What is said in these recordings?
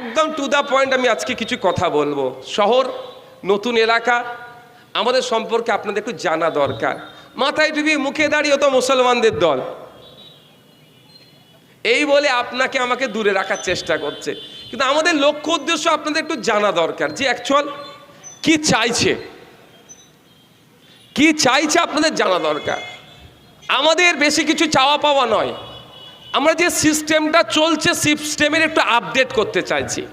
একদম to the point আমি আজকে কিছু কথা বলব। শহর, নতুন এলাকা, আমাদের সম্পর্কে আপনাদের একটু জানা দরকার। মাথায় টুপি মুখে দাঁড়িয়ে তো মুসলমানদের দল। এই বলে আপনাকে আমাকে দূরে রাখার চেষ্টা করছে। কিন্তু আমাদের লক্ষ্য উদ্দেশ্য আপনাদের একটু জানা দরকার যে অ্যাকচুয়াল কি চাইছে। কি চাইছে আপনাদের জানা দরকার। আমাদের বেশি কিছু চাওয়া পাওয়া নয়। আমরা যে সিস্টেমটা চলছে, সিস্টেমের একটু আপডেট করতে চাইছি।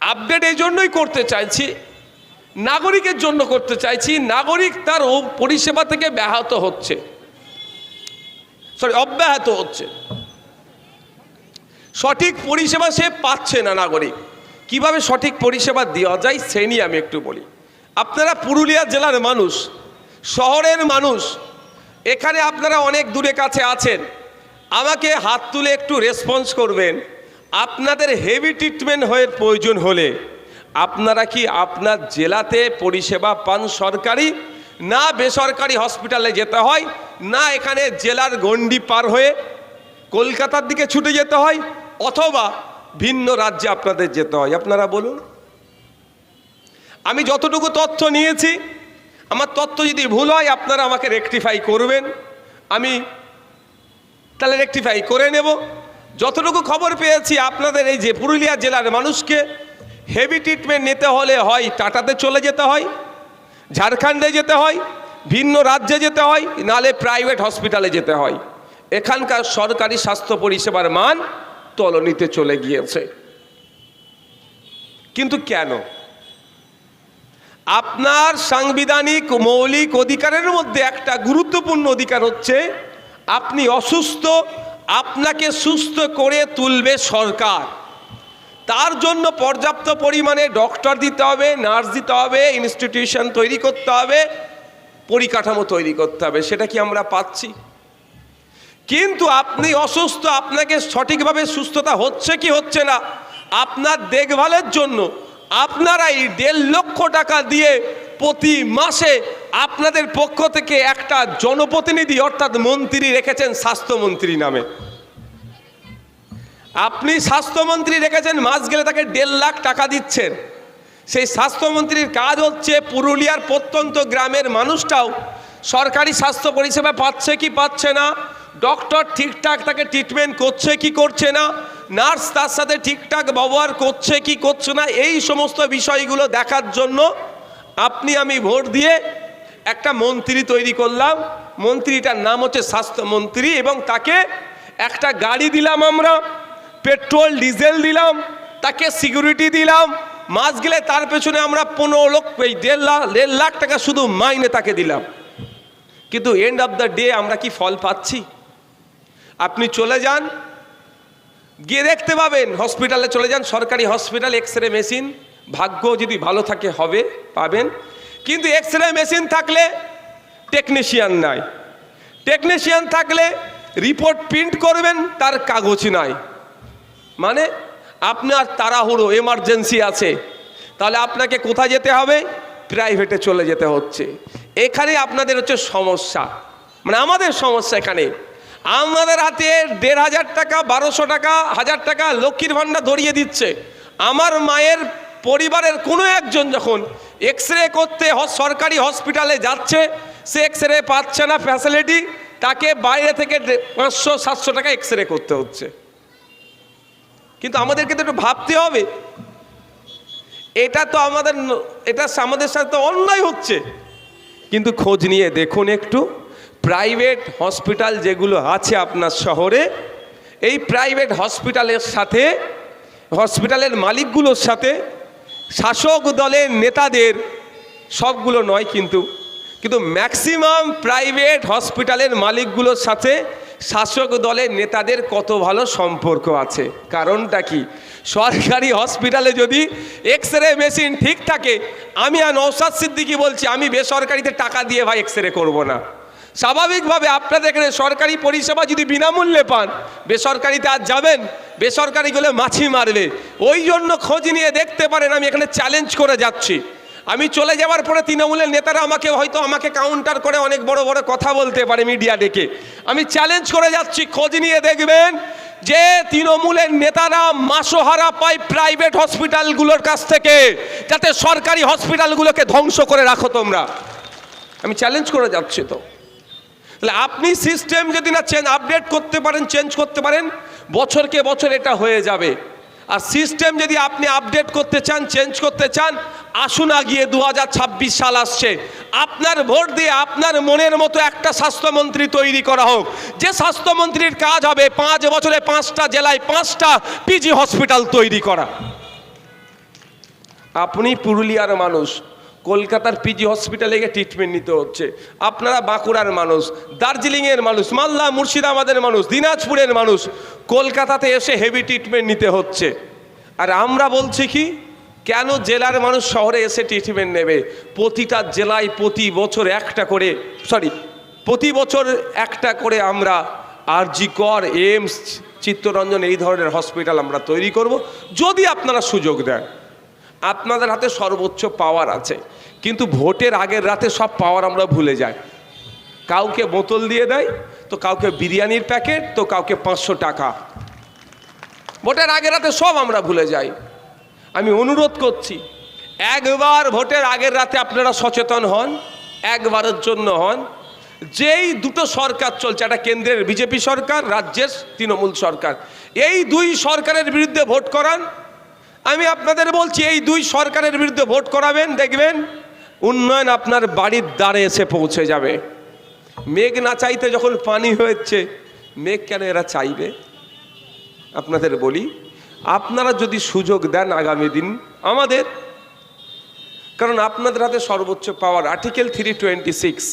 আপডেট এই জন্যই করতে চাইছি, নাগরিকের জন্য করতে চাইছি, নাগরিক তার পরিষেবা থেকে ব্যাহত হচ্ছে। সরি অব্যাহত হচ্ছে। সঠিক পরিষেবা সে পাচ্ছে না নাগরিক। কীভাবে সঠিক পরিষেবা দেওয়া যায় সে নিয়ে আমি একটু বলি। আপনারা পুরুলিয়া জেলার মানুষ, শহরের মানুষ, এখানে আপনারা অনেক দূরে কাছে আছেন। আমাকে হাত তুলে একটু রেসপন্স করবেন। আপনাদের হেভি ট্রিটমেন্ট হয়ে প্রয়োজন হলে আপনারা কি আপনার জেলাতে পরিষেবা পান সরকারি? না বেসরকারি হসপিটালে যেতে হয়, না এখানে জেলার গণ্ডি পার হয়ে কলকাতার দিকে ছুটে যেতে হয়, অথবা ভিন্ন রাজ্যে আপনাদের যেতে হয়। আপনারা বলুন। আমি যতটুকু তথ্য নিয়েছি, আমার তথ্য যদি ভুল হয়, আপনারা আমাকে রেকটিফাই করবেন। আমি তাহলে রেকটিফাই করে নেব। যতটুকু খবর পেয়েছি, আপনাদের এই যে পুরুলিয়া জেলার মানুষকে হেভি ট্রিটমেন্ট নিতে হলে হয় টাটাতে চলে যেতে হয়, ঝাড়খণ্ডে যেতে হয়, ভিন্ন রাজ্যে যেতে হয়, নালে প্রাইভেট হসপিটালে যেতে হয়। এখানকার সরকারি স্বাস্থ্য পরিষেবার মান তলনিতে চলে গিয়েছে। কিন্তু কেন? আপনার সাংবিধানিক, মৌলিক অধিকারের মধ্যে একটা গুরুত্বপূর্ণ অধিকার হচ্ছে আপনি অসুস্থ, আপনাকে সুস্থ করে তুলবে সরকার। তার জন্য পর্যাপ্ত পরিমাণে ডক্টর দিতে হবে, নার্স দিতে হবে ইনস্টিটিউশন তৈরি করতে হবে, পরিকাঠামো তৈরি করতে হবে, সেটা কি আমরা পাচ্ছি? কিন্তু আপনি অসুস্থ, আপনাকে সঠিকভাবে সুস্থতা হচ্ছে কি হচ্ছে না, আপনার দেখভালের জন্য আপনারাই দেড় লক্ষ টাকা দিয়ে প্রতি মাসে আপনাদের পক্ষ থেকে একটা জনপ্রতিনিধি, অর্থাৎ মন্ত্রী রেখেছেন স্বাস্থ্যমন্ত্রী নামে। আপনি স্বাস্থ্যমন্ত্রী রেখেছেন, মাস গেলে তাকে দেড় লাখ টাকা দিচ্ছেন। সেই স্বাস্থ্যমন্ত্রীর কাজ হচ্ছে পুরুলিয়ার প্রত্যন্ত গ্রামের মানুষটাও সরকারি স্বাস্থ্য পরিষেবা পাচ্ছে কি পাচ্ছে না ডক্টর ঠিকঠাক তাকে ট্রিটমেন্ট করছে কি করছে না নার্স তার সাথে ঠিকঠাক ব্যবহার করছে, কি করছে না, এই সমস্ত বিষয়গুলো দেখার জন্য আপনি আমি ভোট দিয়ে একটা মন্ত্রী তৈরি করলাম। মন্ত্রীটার নাম হচ্ছে স্বাস্থ্যমন্ত্রী এবং তাকে একটা গাড়ি দিলাম আমরা, পেট্রোল, ডিজেল দিলাম, তাকে সিকিউরিটি দিলাম। মাস গেলে তার পেছনে আমরা পনেরো লক্ষ, এই দেড় লাখ দেড় লাখ টাকা শুধু মাইনে তাকে দিলাম। কিন্তু এন্ড অফ দ্য ডে আমরা কি ফল পাচ্ছি? আপনি চলে যান গিয়ে দেখতে পাবেন হসপিটালে চলে যান, সরকারি হসপিটাল এক্স রে মেশিন ভাগ্য যদি ভালো থাকে হবে, পাবেন। কিন্তু এক্স রে মেশিন থাকলে টেকনিশিয়ান নাই। টেকনিশিয়ান থাকলে রিপোর্ট প্রিন্ট করবেন, তার কাগজ নাই। মানে আপনার তাড়াহুড়ো এমার্জেন্সি আছে। তাহলে আপনাকে কোথায় যেতে হবে? প্রাইভেটে চলে যেতে হচ্ছে। এখানে আপনাদের হচ্ছে সমস্যা। মানে আমাদের সমস্যা এখানে। আমাদের হাতে দেড় হাজার টাকা, বারোশো টাকা, হাজার টাকা লক্ষ্মীর ভাণ্ডার ধরিয়ে দিচ্ছে। আমার মায়ের পরিবারের কোনো একজন যখন এক্স রে করতে সরকারি হসপিটালে যাচ্ছে, সে এক্স রে পাচ্ছে না ফ্যাসিলিটি তাকে বাইরে থেকে পাঁচশো, সাতশো টাকা এক্স রে করতে হচ্ছে। কিন্তু আমাদেরকে তো একটু ভাবতে হবে। এটা তো আমাদের এটা আমাদের সাথে তো অন্যায় হচ্ছে। কিন্তু খোঁজ নিয়ে দেখুন একটু। প্রাইভেট হসপিটাল যেগুলো আছে আপনার শহরে, এই প্রাইভেট হসপিটালের সাথে, হসপিটালের মালিকগুলোর সাথে, শাসক দলের নেতাদের সবগুলো নয় কিন্তু কিন্তু ম্যাক্সিমাম প্রাইভেট হসপিটালের মালিকগুলোর সাথে শাসক দলের নেতাদের কত ভালো সম্পর্ক আছে। কারণটা কি? সরকারি হসপিটালে যদি এক্স রে মেশিন ঠিক থাকে, আমি আর নৌসাদ সিদ্দিকি বলছি, আমি বেসরকারিতে টাকা দিয়ে ভাই এক্স রে করব না। স্বাভাবিকভাবে আপনাদের এখানে সরকারি পরিষেবা যদি বিনামূল্যে পান, বেসরকারিতে আজ যাবেন বেসরকারিগুলো মাছি মারবে। ওই জন্য খোঁজ নিয়ে দেখতে পারেন, আমি এখানে চ্যালেঞ্জ করে যাচ্ছি। আমি চলে যাওয়ার পরে তৃণমূলের নেতারা আমাকে হয়তো আমাকে কাউন্টার করে অনেক বড় বড় কথা বলতে পারে মিডিয়া ডেকে। আমি চ্যালেঞ্জ করে যাচ্ছি, খোঁজ নিয়ে দেখবেন যে তৃণমূলের নেতারা মাসোহারা পায় প্রাইভেট হসপিটালগুলোর কাছ থেকে, যাতে সরকারি হসপিটালগুলোকে ধ্বংস করে রাখো তোমরা। আমি চ্যালেঞ্জ করে যাচ্ছি তো। তাহলে আপনি সিস্টেম যদি না চেঞ্জ আপডেট করতে পারেন চেঞ্জ করতে পারেন, বছরকে বছর এটা হয়ে যাবে। আর সিস্টেম যদি আপনি আপডেট করতে চান চেঞ্জ করতে চান, আসুন আগিয়ে দু সাল আসছে। আপনার ভোট দিয়ে আপনার মনের মতো একটা স্বাস্থ্যমন্ত্রী তৈরি করা হোক। যে স্বাস্থ্যমন্ত্রীর কাজ হবে পাঁচ বছরে পাঁচটা জেলায় পাঁচটা পিজি হসপিটাল তৈরি করা। আপনি পুরুলিয়ার মানুষ কলকাতার পিজি হসপিটালে গিয়ে ট্রিটমেন্ট নিতে হচ্ছে। আপনারা বাঁকুড়ার মানুষ, দার্জিলিংয়ের মানুষ, মালদা, মুর্শিদাবাদের মানুষ, দিনাজপুরের মানুষ, কলকাতাতে এসে হেভি ট্রিটমেন্ট নিতে হচ্ছে। আর আমরা বলছি কি, কেন জেলার মানুষ শহরে এসে ট্রিটমেন্ট নেবে? প্রতিটা জেলায় প্রতি বছর একটা করে সরি প্রতি বছর একটা করে আমরা আরজি কর এইমস চিত্তরঞ্জন এই ধরনের হসপিটাল আমরা তৈরি করব। যদি আপনারা সুযোগ দেন। আপনাদের হাতে সর্বোচ্চ পাওয়ার আছে। কিন্তু ভোটের আগের রাতে সব পাওয়ার আমরা ভুলে যাই। কাউকে বোতল দিয়ে দেয়, তো কাউকে বিরিয়ানির প্যাকেট তো কাউকে পাঁচশো টাকা। ভোটের আগের রাতে সব আমরা ভুলে যাই। আমি অনুরোধ করছি, একবার ভোটের আগের রাতে আপনারা সচেতন হন, একবারের জন্য হন। যেই দুটো সরকার চলছে, একটা কেন্দ্রের বিজেপি সরকার, রাজ্যের তৃণমূল সরকার, এই দুই সরকারের বিরুদ্ধে ভোট করান আমি আপনাদের বলছি, এই দুই সরকারের বিরুদ্ধে ভোট করাবেন, দেখবেন উন্নয়ন আপনার বাড়ির দ্বারে এসে পৌঁছে যাবে। মেঘ না চাইতে যখন পানি হয়েছে, মেঘ কেন এরা চাইবে? আপনাদের বলি, আপনারা যদি সুযোগ দেন আগামী দিন আমাদের, কারণ আপনাদের হাতে সর্বোচ্চ power article three twenty six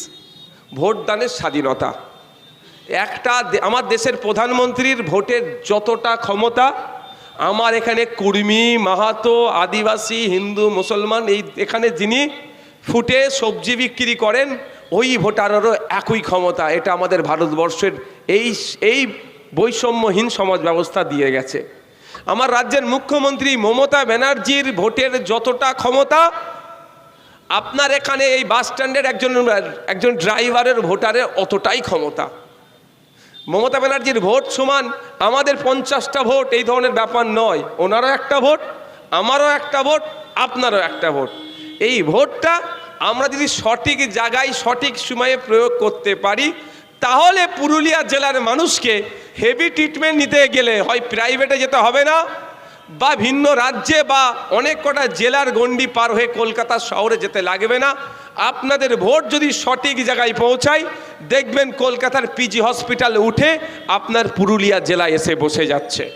ভোটদানের স্বাধীনতা। একটা আমার দেশের প্রধানমন্ত্রীর ভোটের যতটা ক্ষমতা আমার এখানে কুর্মী, মাহাতো, আদিবাসী, হিন্দু, মুসলমান, এই এখানে যিনি ফুটে সবজি বিক্রি করেন, ওই ভোটারেরও একই ক্ষমতা। এটা আমাদের ভারতবর্ষের এই এই বৈষম্যহীন সমাজ ব্যবস্থা দিয়ে গেছে। আমার রাজ্যের মুখ্যমন্ত্রী মমতা ব্যানার্জির ভোটের যতটা ক্ষমতা, আপনার এখানে এই বাস স্ট্যান্ডের একজন একজন ড্রাইভারের ভোটারের অতটাই ক্ষমতা। মমতা ব্যানার্জির ভোট সমান আমাদের পঞ্চাশটা ভোট, এই ধরনের ব্যাপার নয়। ওনারও একটা ভোট, আমারও একটা ভোট, আপনারও একটা ভোট। এই ভোটটা আমরা যদি সঠিক জায়গায়, সঠিক সময়ে প্রয়োগ করতে পারি, তাহলে পুরুলিয়া জেলার মানুষকে হেভি ট্রিটমেন্ট নিতে গেলে হয় প্রাইভেটে যেতে হবে না বা ভিন্ন রাজ্যে বা অনেক কটা জেলার গণ্ডি পার হয়ে কলকাতা শহরে যেতে লাগবে না। আপনাদের ভোট যদি সঠিক জায়গায় পৌঁছায়, দেখবেন কলকাতার পিজি হসপিটাল উঠে আপনার পুরুলিয়া জেলায় এসে বসে যাচ্ছে।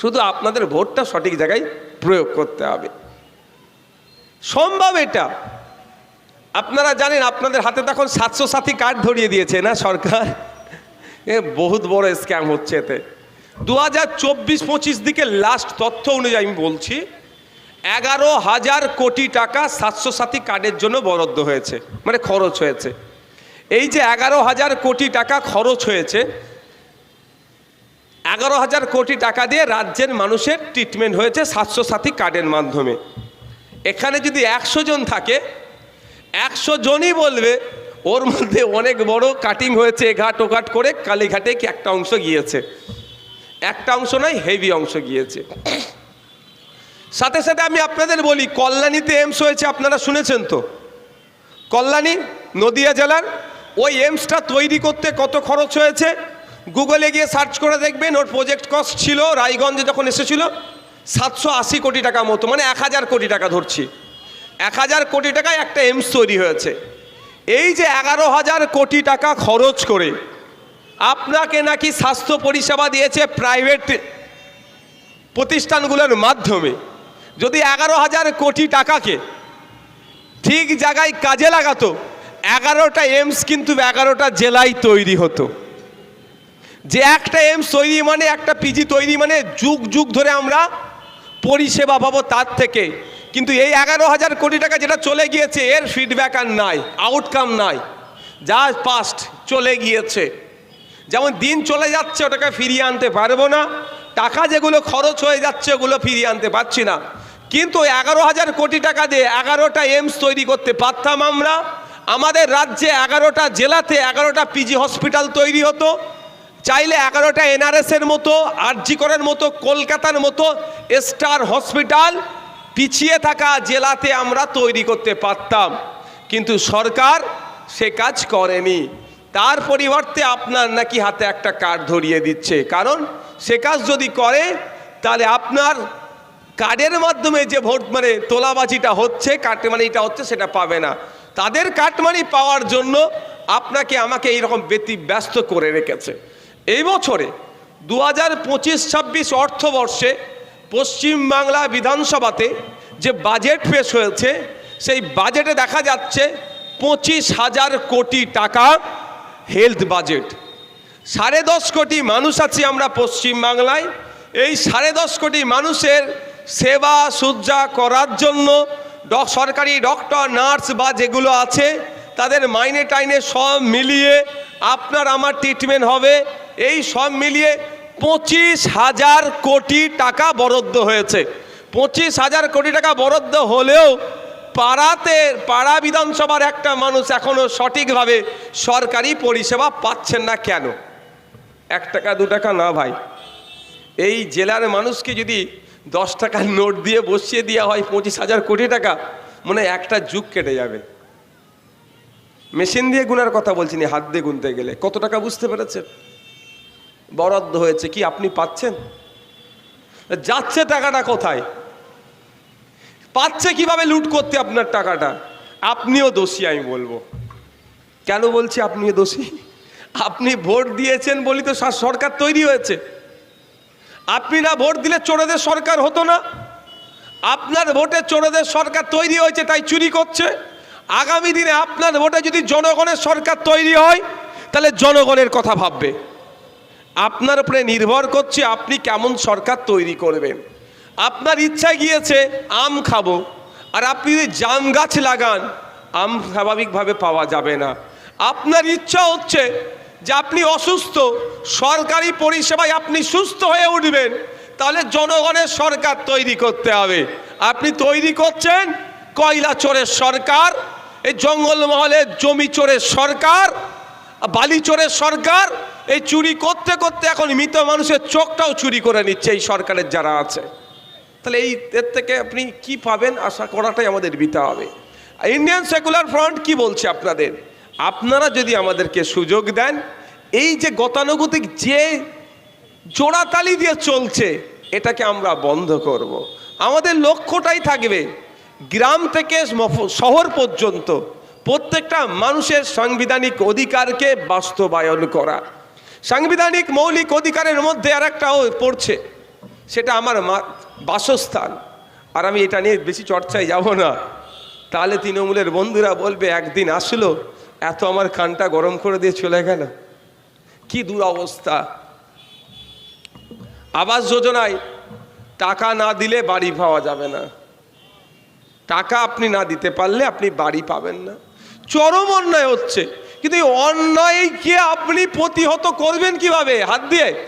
শুধু আপনাদের ভোটটা সঠিক জায়গায় প্রয়োগ করতে হবে। সম্ভব এটা। আপনারা জানেন, আপনাদের হাতে তখন সাতশো সাথী কার্ড ধরিয়ে দিয়েছে না সরকার? এ বহুত বড় স্ক্যাম হচ্ছে এতে। দু হাজার চব্বিশ পঁচিশ দিকে লাস্ট তথ্য অনুযায়ী আমি বলছি, এগারো হাজার কোটি টাকা সাতশো সাথী কার্ডের জন্য বরাদ্দ হয়েছে মানে খরচ হয়েছে। এই যে এগারো হাজার কোটি টাকা খরচ হয়েছে, এগারো হাজার কোটি টাকা দিয়ে রাজ্যের মানুষের ট্রিটমেন্ট হয়েছে সাতশো সাথী কার্ডের মাধ্যমে। এখানে যদি একশো জন থাকে, একশো জনই বলবে, ওর মধ্যে অনেক বড় কাটিং হয়েছে এঘাট ওঘাট করে কালীঘাটে কি একটা অংশ গিয়েছে। একটা অংশ নয় হেভি অংশ গিয়েছে। সাথে সাথে আমি আপনাদের বলি, কল্যাণীতে এমস হয়েছে, আপনারা শুনেছেন তো? কল্যাণী, নদিয়া জেলার, ওই এমসটা তৈরি করতে কত খরচ হয়েছে? গুগলে গিয়ে সার্চ করে দেখবেন, ওর প্রজেক্ট কস্ট ছিল, রায়গঞ্জে যখন এসেছিল, সাতশো আশি কোটি টাকা মতো মানে এক হাজার কোটি টাকা ধরছি। এক হাজার কোটি টাকায় একটা এমস তৈরি হয়েছে। এই যে এগারো হাজার কোটি টাকা খরচ করে আপনাকে নাকি স্বাস্থ্য পরিষেবা দিয়েছে প্রাইভেট প্রতিষ্ঠানগুলোর মাধ্যমে। যদি এগারো হাজার কোটি টাকাকে ঠিক জায়গায় কাজে লাগাতো, এগারোটা এমস কিন্তু এগারোটা জেলায় তৈরি হতো। যে একটা এমস তৈরি মানে একটা পিজি তৈরি মানে যুগ যুগ ধরে আমরা পরিষেবা পাবো তার থেকে। কিন্তু এই এগারো হাজার কোটি টাকা যেটা চলে গিয়েছে, এর ফিডব্যাক আর নাই আউটকাম নাই। যা পাস্ট চলে গিয়েছে। যেমন দিন চলে যাচ্ছে, ওটাকে ফিরিয়ে আনতে পারব না। টাকা যেগুলো খরচ হয়ে যাচ্ছে, ওগুলো ফিরিয়ে আনতে পারছি না। কিন্তু এগারো হাজার কোটি টাকা দিয়ে এগারোটা এমস তৈরি করতে পারতাম আমরা। আমাদের রাজ্যে এগারোটা জেলাতে এগারোটা পিজি হসপিটাল তৈরি হতো। চাইলে এগারোটা এনআরএস এর মতো আরজিকরের মতো, কলকাতার মতো স্টার হসপিটাল পিছিয়ে থাকা জেলাতে আমরা তৈরি করতে পারতাম। কিন্তু সরকার সে কাজ করেনি। তার পরিবর্তে আপনার নাকি হাতে একটা কার্ড ধরিয়ে দিচ্ছে। কারণ সে কাজ যদি করে, তাহলে আপনার কার্ডের মাধ্যমে যে ভোট মানে তোলাবাজিটা হচ্ছে, কাটমানিটা হচ্ছে, সেটা পাবে না। তাদের কাটমানি পাওয়ার জন্য আপনাকে আমাকে এইরকম ব্যস্ত করে রেখেছে। এই বছরে দু হাজার পঁচিশ ছাব্বিশ অর্থবর্ষে পশ্চিমবাংলা বিধানসভাতে যে বাজেট পেশ হয়েছে, সেই বাজেটে দেখা যাচ্ছে পঁচিশ হাজার কোটি টাকা হেলথ বাজেট সাড়ে দশ কোটি মানুষ আছি আমরা পশ্চিমবাংলায় এই সাড়ে দশ কোটি মানুষের সেবা সুজ্জা করার জন্য সরকারি ডক্টর, নার্স বা যেগুলো আছে, তাদের মাইনে টাইনে সব মিলিয়ে আপনার আমার ট্রিটমেন্ট হবে। এই সব মিলিয়ে পঁচিশ হাজার কোটি টাকা বরাদ্দ হয়েছে। পঁচিশ হাজার কোটি টাকা বরাদ্দ হলেও পাড়াতে, পাড়া বিধানসভার একটা মানুষ এখনও সঠিকভাবে সরকারি পরিষেবা পাচ্ছেন না কেন? এক টাকা, দু টাকা না ভাই। এই জেলার মানুষকে যদি দশ টাকার নোট দিয়ে বসিয়ে দেওয়া হয়, পঁচিশ হাজার কোটি টাকা, মনে একটা যুগ কেটে যাবে। মেশিন দিয়ে গুনার কথা বলছি হাত দিয়ে গুনতে গেলে। কত টাকা বুঝতে পেরেছেন? বরাদ্দ হয়েছে কি আপনি পাচ্ছেন? যাচ্ছে টাকাটা কোথায়? পাচ্ছে কীভাবে লুট করতে আপনার টাকাটা? আপনিও দোষী, আমি বলব। কেন বলছি আপনিও দোষী? আপনি ভোট দিয়েছেন বলি তো সরকার তৈরি হয়েছে। আপনি না ভোট দিলে চোরেদের সরকার হতো না। আপনার ভোটে চোরেদের সরকার তৈরি হয়েছে, তাই চুরি করছে। আগামী দিনে আপনার ভোটে যদি জনগণের সরকার তৈরি হয়, তাহলে জনগণের কথা ভাববে। আপনার উপরে নির্ভর করছে আপনি কেমন সরকার তৈরি করবেন। আপনার ইচ্ছা গিয়েছে, আম খাব। আর আপনি যদি জাম গাছ লাগান, আম স্বাভাবিকভাবে পাওয়া যাবে না। আপনার ইচ্ছা হচ্ছে যে আপনি অসুস্থ, সরকারি পরিষেবায় আপনি সুস্থ হয়ে উঠবেন, তাহলে জনগণের সরকার তৈরি করতে হবে। আপনি তৈরি করছেন কয়লা চোরের সরকার, এই জঙ্গলমহলের জমি চোরের সরকার, বালি চোরের সরকার, এই চুরি করতে করতে এখন মৃত মানুষের চোখটাও চুরি করে নিচ্ছে এই সরকারের যারা আছে। তাহলে এই এর থেকে আপনি কি পাবেন? আশা করাটাই আমাদের বিতে হবে। ইন্ডিয়ান সেকুলার ফ্রন্ট কি বলছে আপনাদের? আপনারা যদি আমাদেরকে সুযোগ দেন, এই যে গতানুগতিক যে জোড়াতালি দিয়ে চলছে, এটাকে আমরা বন্ধ করব। আমাদের লক্ষ্যটাই থাকবে গ্রাম থেকে শহর পর্যন্ত প্রত্যেকটা মানুষের সাংবিধানিক অধিকারকে বাস্তবায়ন করা। সাংবিধানিক মৌলিক অধিকারের মধ্যে আর একটা পড়ছে, সেটা আমার বাসস্থান। আর আমি এটা নিয়ে বেশি চর্চায় যাব না। তাহলে তৃণমূলের বন্ধুরা বলবে, একদিন আসলো, এত আমার কানটা গরম করে দিয়ে চলে গেল। কি দুরবস্থা। আবাস যোজনায় টাকা না দিলে বাড়ি পাওয়া যাবে না। টাকা আপনি না দিতে পারলে আপনি বাড়ি পাবেন না। চরম অন্যায় হচ্ছে। কিন্তু এই অন্যায়কে আপনি প্রতিহত করবেন কীভাবে? হাত দিয়ে।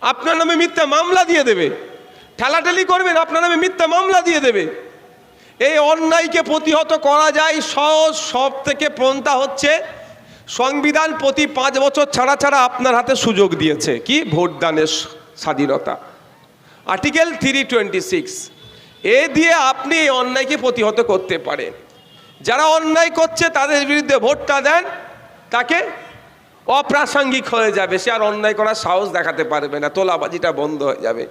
আপনার নামে মিথ্যা মামলা দিয়ে দেবে। ঠেলাঠেলি করবেন, আপনার নামে মিথ্যা মামলা দিয়ে দেবে। এই অন্যায়কে প্রতিহত করা যায়, সহজ সব থেকে পন্থা হচ্ছে, সংবিধান প্রতি পাঁচ বছর ছাড়া ছাড়া আপনার হাতে সুযোগ দিয়েছে। কি? ভোটদানের স্বাধীনতা। আর্টিকেল থ্রি টোয়েন্টি সিক্স এ দিয়ে আপনি এই অন্যায়কে প্রতিহত করতে পারেন। যারা অন্যায় করছে, তাদের বিরুদ্ধে ভোটটা দেন, তাকে অপ্রাসঙ্গিক হয়ে যাবে। সে আর অন্যায় করার সাহস দেখাতে পারবে না, তোলাবাজিটা বন্ধ হয়ে যাবে।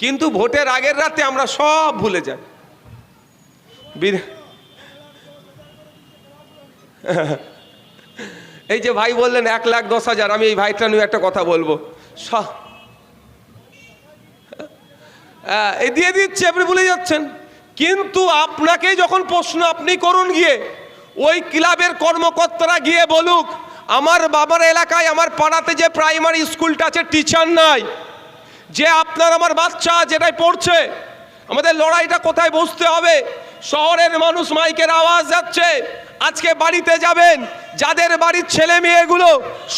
কিন্তু ভোটের আগের রাতে আমরা সব ভুলে যাই। এই যে ভাই বললেন এক লাখ দশ হাজার আমি এই ভাইটা নিয়ে একটা কথা বলব। হ্যাঁ, এই দিয়ে দিচ্ছে আপনি ভুলে যাচ্ছেন। কিন্তু আপনাকে যখন প্রশ্ন আপনি করুন গিয়ে ওই ক্লাবের কর্মকর্তারা গিয়ে বলুক আমার বাবার এলাকায় আমার পাড়াতে যে প্রাইমারি স্কুলটা আছে টিচার নাই। যে আপনার আমার বাচ্চা যেটাই পড়ছে, আমাদের লড়াইটা কোথায় বসতে হবে? শহরের মানুষ মাইকের আওয়াজ যাচ্ছে, আজকে বাড়িতে যাবেন, যাদের বাড়ির ছেলে মেয়েগুলো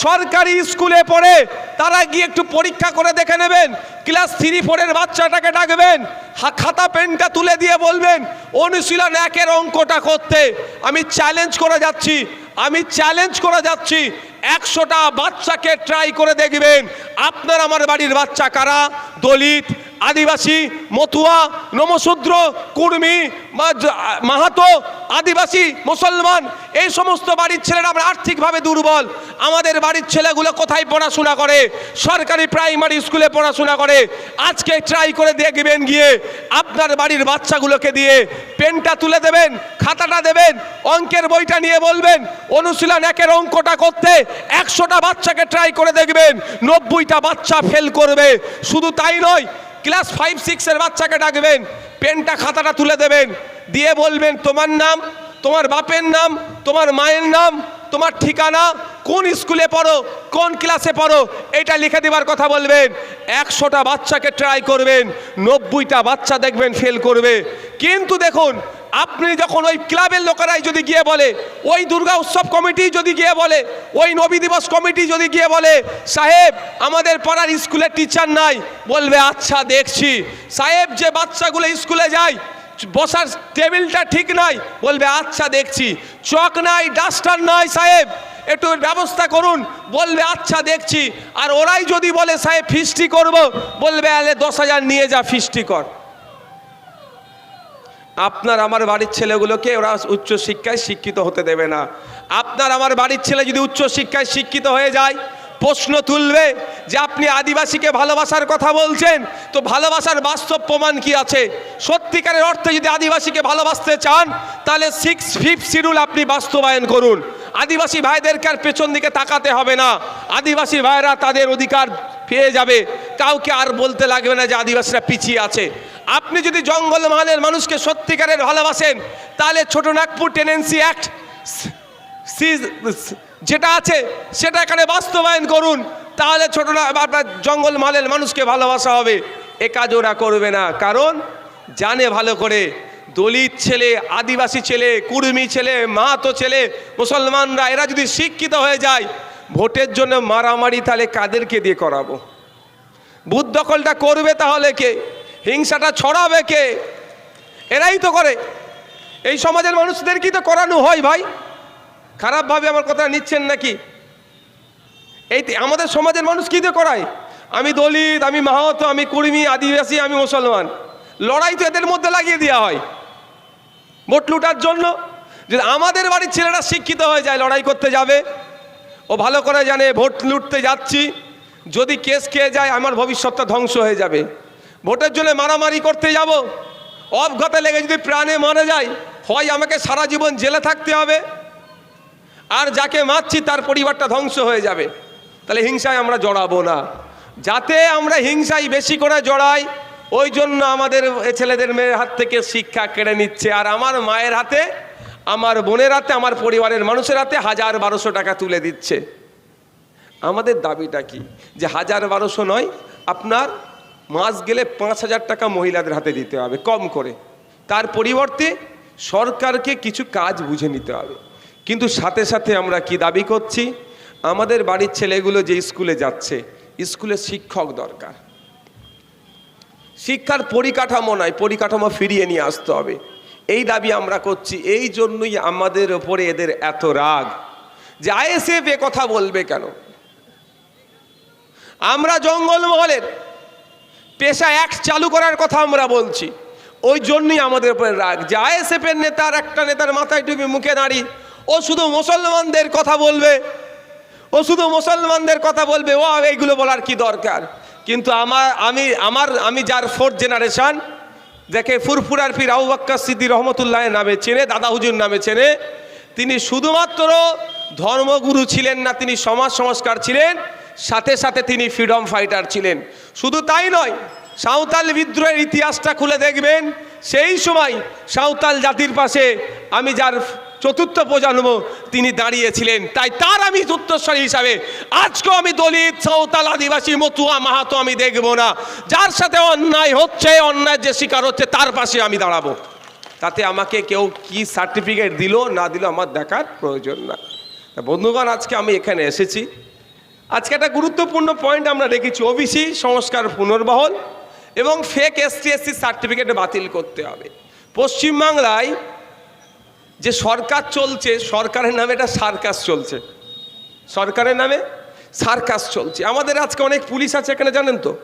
সরকারি স্কুলে পড়ে, তারা গিয়ে একটু পরীক্ষা করে দেখে নেবেন, ক্লাস থ্রি ফোরের বাচ্চাটাকে ডাকবেন খাতা, পেনটা তুলে দিয়ে বলবেন, অনুশীলন একের অঙ্কটা করতে। আমি চ্যালেঞ্জ করে যাচ্ছি, আমি চ্যালেঞ্জ করে যাচ্ছি একশোটা বাচ্চাকে ট্রাই করে দেখবেন। আপনার আমার বাড়ির বাচ্চা কারা? দলিত, আদিবাসী, মতুয়া, নমশূদ্র, কুর্মী মাহাতো, আদিবাসী, মুসলমান, এই সমস্ত বাড়ির ছেলেরা আমরা আর্থিকভাবে দুর্বল। আমাদের বাড়ির ছেলেগুলো কোথায় পড়াশোনা করে? সরকারি প্রাইমারি স্কুলে পড়াশোনা করে। আজকে ট্রাই করে দেখবেন গিয়ে আপনার বাড়ির বাচ্চাগুলোকে দিয়ে পেনটা তুলে দেবেন, খাতাটা দেবেন, অঙ্কের বইটা নিয়ে বলবেন, অনুশীলন একের অঙ্কটা করতে একশোটা বাচ্চাকে ট্রাই করে দেখবেন, নব্বইটা বাচ্চা ফেল করবে। শুধু তাই নয় ক্লাস ফাইভ সিক্সের বাচ্চাকে ডাকবেন পেনটা খাতাটা তুলে দেবেন, দিয়ে বলবেন, তোমার নাম, তোমার বাপের নাম, তোমার মায়ের নাম, তোমার ঠিকানা কোন স্কুলে পড়ো, কোন ক্লাসে পড়ো, এটা লিখে দেবার কথা বলবেন। একশোটা বাচ্চাকে ট্রাই করবেন, নব্বইটা বাচ্চা দেখবেন ফেল করবে। কিন্তু দেখুন, আপনি যখন ওই ক্লাবের লোকেরাই যদি গিয়ে বলে, ওই দুর্গা উৎসব কমিটি যদি গিয়ে বলে, ওই নবী দিবস কমিটি যদি গিয়ে বলে, সাহেব, আমাদের পাড়ার স্কুলে টিচার নাই। বলবে আচ্ছা দেখছি। সাহেব, যে বাচ্চাগুলো স্কুলে যায় বসার টেবিলটা ঠিক নাই। বলবে আচ্ছা দেখছি। চক নাই, ডাস্টার নাই, সাহেব। একটু ব্যবস্থা করুন। বলবে আচ্ছা দেখছি। আর ওরাই যদি বলে, সাহেব, ফিস্টি করব। বলবে, আলে দশ হাজার নিয়ে যা, ফিস্টি কর। আপনার আমার বাড়ির ছেলেগুলোকে ওরা উচ্চশিক্ষায় শিক্ষিত হতে দেবে না। আপনার আমার বাড়ির ছেলে যদি উচ্চশিক্ষায় শিক্ষিত হয়ে যায় প্রশ্ন তুলবে যে আপনি আদিবাসীকে ভালোবাসার কথা বলছেন, তো ভালোবাসার বাস্তব প্রমাণ কি আছে? সত্যিকারের অর্থে যদি আদিবাসীকে ভালোবাসতে চান, তাহলে সিক্স ফিফ শিডিউল আপনি বাস্তবায়ন করুন। আদিবাসী ভাইদেরকে আর পেছন দিকে তাকাতে হবে না। আদিবাসী ভাইরা তাদের অধিকার পেয়ে যাবে। কাউকে আর বলতে লাগবে না যে আদিবাসীরা পিছিয়ে আছে। আপনি যদি জঙ্গল মহলের মানুষকে সত্যিকারের ভালোবাসেন, তাহলে ছোট নাগপুর টেনেন্সি অ্যাক্ট যেটা আছে সেটা এখানে বাস্তবায়ন করুন, তাহলে ছোট না আপনার জঙ্গল মালের মানুষকে ভালোবাসা হবে। এ কাজ ওরা করবে না, কারণ জানে ভালো করে, দলিত ছেলে, আদিবাসী ছেলে, কুর্মী ছেলে মাহাতো ছেলে, মুসলমানরা, এরা যদি শিক্ষিত হয়ে যায়, ভোটের জন্য মারামারি তাহলে কাদেরকে দিয়ে করাবো? বুথ দখলটা করবে তাহলে কে? হিংসাটা ছড়াবে কে? এরাই তো করে। এই সমাজের মানুষদেরকেই তো করানো হয় ভাই? খারাপভাবে আমার কথা নিচ্ছেন নাকি? এই আমাদের সমাজের মানুষ কী দিয়ে করায়? আমি দলিত, আমি মাহত, আমি কুর্মী আদিবাসী, আমি মুসলমান। লড়াই তো এদের মধ্যে লাগিয়ে দেওয়া হয়। ভোট লুটার জন্য যদি আমাদের বাড়ির ছেলেরা শিক্ষিত হয়ে যায়, লড়াই করতে যাবে, ও ভালো করে জানে, ভোট লুটতে যাচ্ছি, যদি কেস খেয়ে যায়, আমার ভবিষ্যৎটা ধ্বংস হয়ে যাবে। ভোটের জন্য মারামারি করতে যাব অবঘাতে লেগে যদি প্রাণে মারা যায়, হয় আমাকে সারা জীবন জেলে থাকতে হবে। আর যাকে মারছি তার পরিবারটা ধ্বংস হয়ে যাবে। তাহলে হিংসায় আমরা জড়াবো না। যাতে আমরা হিংসায় বেশি করে জড়াই, ওই জন্য আমাদের ছেলেদের মেয়ের হাত থেকে শিক্ষা কেড়ে নিচ্ছে। আর আমার মায়ের হাতে, আমার বোনের হাতে, আমার পরিবারের মানুষের হাতে হাজার বারোশো টাকা তুলে দিচ্ছে। আমাদের দাবিটা কি? যে হাজার বারোশো নয়, আপনার মাস গেলে পাঁচ হাজার টাকা মহিলাদের হাতে দিতে হবে, কম করে। তার পরিবর্তে সরকারকে কিছু কাজ বুঝে নিতে হবে। কিন্তু সাথে সাথে আমরা কি দাবি করছি? আমাদের বাড়ির ছেলেগুলো যে স্কুলে যাচ্ছে স্কুলে শিক্ষক দরকার। শিক্ষার পরিকাঠামো নয়, পরিকাঠামো ফিরিয়ে নিয়ে আসতে হবে। এই দাবি আমরা করছি, এই জন্যই আমাদের ওপরে এদের এত রাগ। যে আইএসএফ এ কথা বলবে কেন? আমরা জঙ্গলমহলের পেশা এক চালু করার কথা আমরা বলছি। ওই জন্যই আমাদের উপরে রাগ। যে আইএসএফের নেতার, একটা নেতার মাথায় টুপি মুখে দাঁড়ি ও শুধু মুসলমানদের কথা বলবে, ও শুধু মুসলমানদের কথা বলবে, ও, এইগুলো বলার কি দরকার? কিন্তু আমার, আমি আমার, আমি যার ফোর্থ জেনারেশন দেখে ফুরফুরার পীর আবু সিদ্দি রহমতুল্লাহ নামে চেনে, দাদা হুজুর নামে চেনে, তিনি শুধুমাত্র ধর্মগুরু ছিলেন না, তিনি সমাজ সংস্কার ছিলেন, সাথে সাথে তিনি ফ্রিডম ফাইটার ছিলেন। শুধু তাই নয়, সাঁওতাল বিদ্রোহের ইতিহাসটা খুলে দেখবেন, সেই সময় সাঁওতাল জাতির পাশে আমি যার চতুর্থ প্রজন্ম তিনি দাঁড়িয়েছিলেন। তাই তার আমি উত্তরস্বরী হিসাবে আজকেও আমি দলিত, সাঁওতাল, আদিবাসী, মতুয়া, মাহাতো আমি দেখব না। যার সাথে অন্যায় হচ্ছে অন্যায় যে শিকার হচ্ছে, তার পাশে আমি দাঁড়াবো। তাতে আমাকে কেউ কি সার্টিফিকেট দিল, না দিল, আমার দেখার প্রয়োজন না। বন্ধুগণ, আজকে আমি এখানে এসেছি। আজকে একটা গুরুত্বপূর্ণ পয়েন্ট আমরা রেখেছি ওবিসি সংস্কার পুনর্বহল এবং ফেক এসটি এসসি সার্টিফিকেট বাতিল করতে হবে। পশ্চিমবাংলায় যে সরকার চলছে, সরকারের নামে এটা সার্কাস চলছে। সরকারের নামে সার্কাস চলছে। আমাদের আজকে অনেক পুলিশ আছে এখানে, জানেন তো?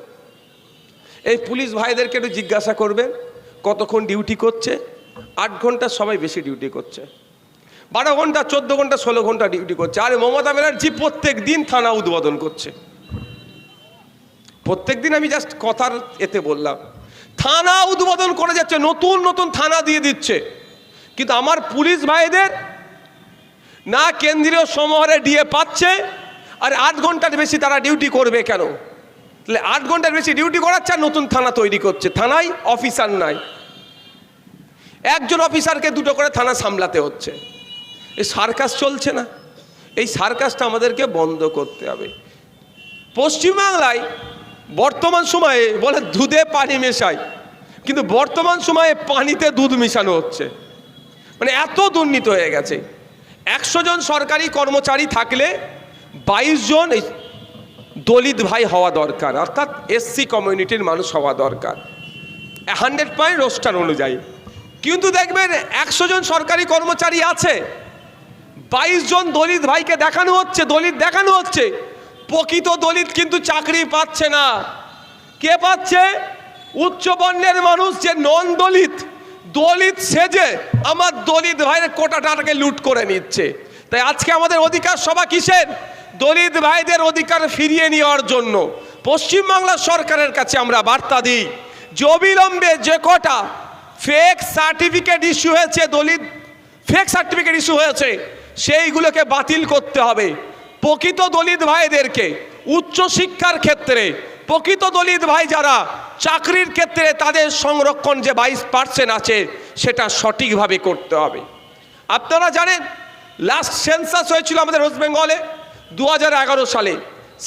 এই পুলিশ ভাইদেরকে একটু জিজ্ঞাসা করবেন, কতক্ষণ ডিউটি করছে? আট ঘণ্টা সবাই বেশি ডিউটি করছে। বারো ঘণ্টা, চোদ্দ ঘণ্টা, ষোলো ঘণ্টা ডিউটি করছে। আর মমতা ব্যানার্জি প্রত্যেক দিন থানা উদ্বোধন করছে। প্রত্যেক দিন আমি জাস্ট কথার এতে বললাম। থানা উদ্বোধন করে যাচ্ছে, নতুন নতুন থানা দিয়ে দিচ্ছে। কিন্তু আমার পুলিশ ভাইদের না কেন্দ্রীয় সমাহারে ডিএ পাচ্ছে, আর আট ঘণ্টার বেশি তারা ডিউটি করবে কেন? তাহলে আট ঘণ্টার বেশি ডিউটি করাচ্ছে আর নতুন থানা তৈরি করছে। থানায় অফিসার নাই। একজন অফিসারকে দুটো করে থানা সামলাতে হচ্ছে। এই সার্কাস চলছে না। এই সার্কাসটা আমাদেরকে বন্ধ করতে হবে। পশ্চিমবাংলায় বর্তমান সময়ে বলে দুধে পানি মেশায়, কিন্তু বর্তমান সময়ে পানিতে দুধ মেশানো হচ্ছে। মানে এত দুর্নীতি হয়ে গেছে। একশো জন সরকারি কর্মচারী থাকলে বাইশ জন দলিত ভাই হওয়া দরকার, অর্থাৎ এসসি কমিউনিটির মানুষ হওয়া দরকার। হান্ড্রেড পয়েন্ট রোস্টার অনুযায়ী। কিন্তু দেখবেন একশো জন সরকারি কর্মচারী আছে, বাইশ জন দলিত ভাইকে দেখানো হচ্ছে, দলিত দেখানো হচ্ছে। প্রকৃত দলিত কিন্তু চাকরি পাচ্ছে না। কে পাচ্ছে? উচ্চ বর্ণের মানুষ যে নন দলিত দলিত সেজে আমার দলিত ভাইয়ের কোটাটাকে লুট করে নিচ্ছে। তাই আজকে আমাদের অধিকার সভা কিসের? দলিত ভাইদের অধিকার ফিরিয়ে নেওয়ার জন্য পশ্চিমবাংলা সরকারের কাছে আমরা বার্তা দিই, যে অবিলম্বে যে কটা ফেক সার্টিফিকেট ইস্যু হয়েছে, দলিত ফেক সার্টিফিকেট ইস্যু হয়েছে, সেইগুলোকে বাতিল করতে হবে। প্রকৃত দলিত ভাইদেরকে উচ্চ শিক্ষার ক্ষেত্রে প্রকৃত দলিত ভাই যারা চাকরির ক্ষেত্রে তাদের সংরক্ষণ যে বাইশ পার্সেন্ট আছে, সেটা সঠিকভাবে করতে হবে। আপনারা জানেন লাস্ট সেন্সাস হয়েছিল আমাদের ওয়েস্ট বেঙ্গলে দু হাজার এগারো সালে।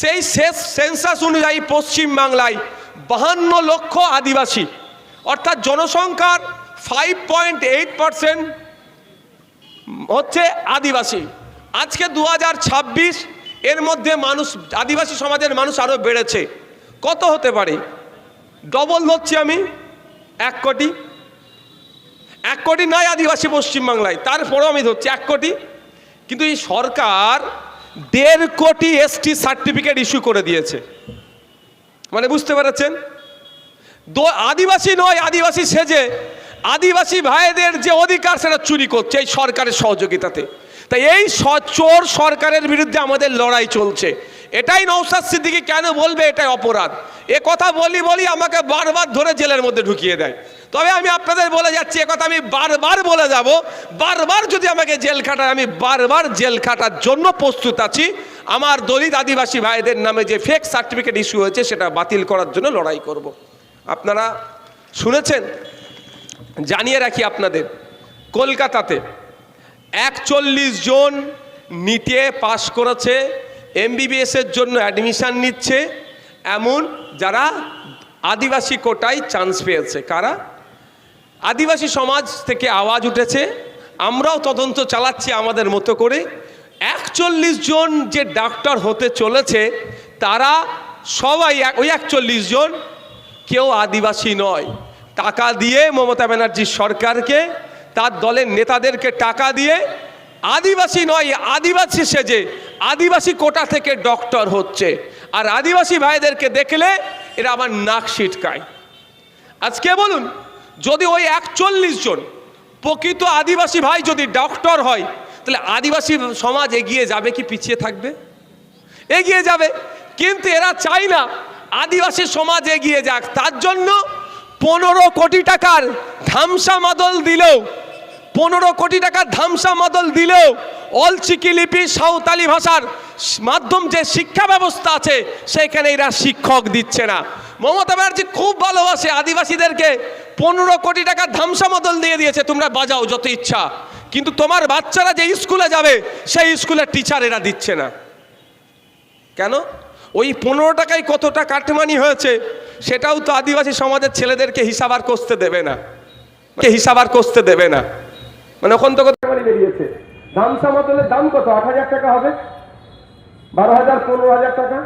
সেই শেষ সেন্সাস অনুযায়ী পশ্চিমবাংলায় বাহান্ন লক্ষ আদিবাসী, অর্থাৎ জনসংখ্যার ফাইভ পয়েন্ট এইট পার্সেন্ট হচ্ছে আদিবাসী। আজকে দু হাজার ছাব্বিশ, এর মধ্যে মানুষ, আদিবাসী সমাজের মানুষ আরও বেড়েছে। কত হতে পারে? ডবল ধরছি আমি, এক কোটি। এক কোটি নয় আদিবাসী পশ্চিমবাংলায় তারপরেও আমি ধরছি এক কোটি। কিন্তু এই সরকার দেড় কোটি এসটি সার্টিফিকেট ইস্যু করে দিয়েছে। মানে বুঝতে পেরেছেন? আদিবাসী নয়, আদিবাসী সেজে, আদিবাসী ভাইদের যে অধিকার সেটা চুরি করছে এই সরকারের সহযোগিতাতে। তাই এই চোর সরকারের বিরুদ্ধে আমাদের লড়াই চলছে। এটাই নৌসাদ সিদ্দিকি কেন বলবে? এটাই অপরাধ। এ কথা বলি বলি আমাকে বারবার ধরে জেলের মধ্যে ঢুকিয়ে দেয়। তবে আমি আপনাদের বলে যাচ্ছি কথা আমি বারবার বলে যাব। বারবার যদি আমাকে জেল খাটায়, আমি বারবার জেল খাটার জন্য প্রস্তুত আছি। আমার দলিত আদিবাসী ভাইদের নামে যে ফেক সার্টিফিকেট ইস্যু হয়েছে, সেটা বাতিল করার জন্য লড়াই করব। আপনারা শুনেছেন? জানিয়ে রাখি আপনাদের। কলকাতাতে একচল্লিশ জন নিটে পাশ করেছে। এমবিবিএসের জন্য অ্যাডমিশান নিচ্ছে, এমন যারা আদিবাসী কোটায় চান্স পেয়েছে। কারা? আদিবাসী সমাজ থেকে আওয়াজ উঠেছে, আমরাও তদন্ত চালাচ্ছি আমাদের মতো করে। একচল্লিশ জন যে ডাক্তার হতে চলেছে, তারা সবাই ওই একচল্লিশ জন কেউ আদিবাসী নয়। টাকা দিয়ে মমতা ব্যানার্জির সরকারকে, তার দলের নেতাদেরকে টাকা দিয়ে আদিবাসী নয়, আদিবাসী সেজে, আদিবাসী কোটা থেকে ডক্টর হচ্ছে। আর আদিবাসী ভাইদেরকে দেখলে এরা আবার নাক ছিটকায়। আজকে বলুন, যদি ওই একচল্লিশ জন প্রকৃত আদিবাসী ভাই যদি ডক্টর হয়, তাহলে আদিবাসী সমাজ এগিয়ে যাবে কি পিছিয়ে থাকবে? এগিয়ে যাবে, কিন্তু এরা চায় না আদিবাসী সমাজ এগিয়ে যাক। তার জন্য পনেরো কোটি টাকার ধামসা মাদল দিলেও পনেরো কোটি টাকার ধামসা মাদল দিলেও অলচিকি লিপি সাঁওতালি ভাষার মাধ্যম যে শিক্ষা ব্যবস্থা আছে সেখানে এরা শিক্ষক দিচ্ছে না। মমতা ব্যানার্জি খুব ভালোবাসে আদিবাসীদেরকে। পনেরো কোটি টাকার ধামসা মাদল দিয়ে দিয়েছে, তোমরা বাজাও যত ইচ্ছা। কিন্তু তোমার বাচ্চারা যে স্কুলে যাবে, সেই স্কুলের টিচার এরা দিচ্ছে না। কেন? ওই পনেরো টাকায় কতটা কাটমানি হয়েছে, সেটাও তো আদিবাসী সমাজের ছেলেদেরকে হিসাব আর কষতে দেবে না। কে হিসাব আর কষতে দেবে না? মানে ওখান থেকে বেরিয়েছে। ধামসা মতলের দাম কত? আট হাজার টাকা হবে। বারো হাজার, পনেরো হাজার টাকা।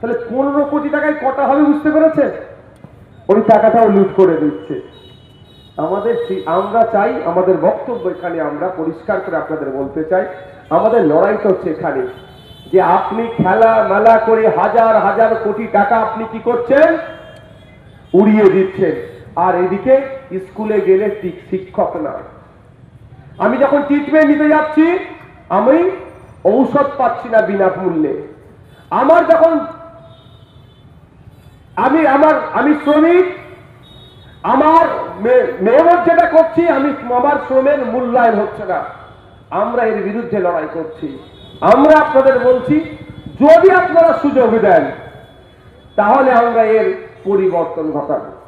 তাহলে পনেরো কোটি টাকায় কটা হবে বুঝতে পেরেছে ওই টাকাটাও লুট করে দিচ্ছে। আমাদের আমরা চাই, আমাদের বক্তব্য এখানে আমরা পরিষ্কার করে আপনাদের বলতে চাই। আমাদের লড়াইটা হচ্ছে এখানে। যে আপনি খেলা মেলা করে হাজার হাজার কোটি টাকা আপনি কি করছেন? উড়িয়ে দিচ্ছেন। আর এদিকে স্কুলে গেলে শিক্ষক না আমি যখন ট্রিটমেন্ট নিতে যাচ্ছি, আমি ঔষধ পাচ্ছি না বিনামূল্যে। আমার যখন, আমি আমার, আমি শ্রমিক, আমার মেহনত যেটা করছি, আমি আমার শ্রমের মূল্যায়ন হচ্ছে না। আমরা এর বিরুদ্ধে লড়াই করছি। আমরা আপনাদের বলছি, যদি আপনারা সুযোগ দেন, তাহলে আমরা এর পরিবর্তন ঘটাবো।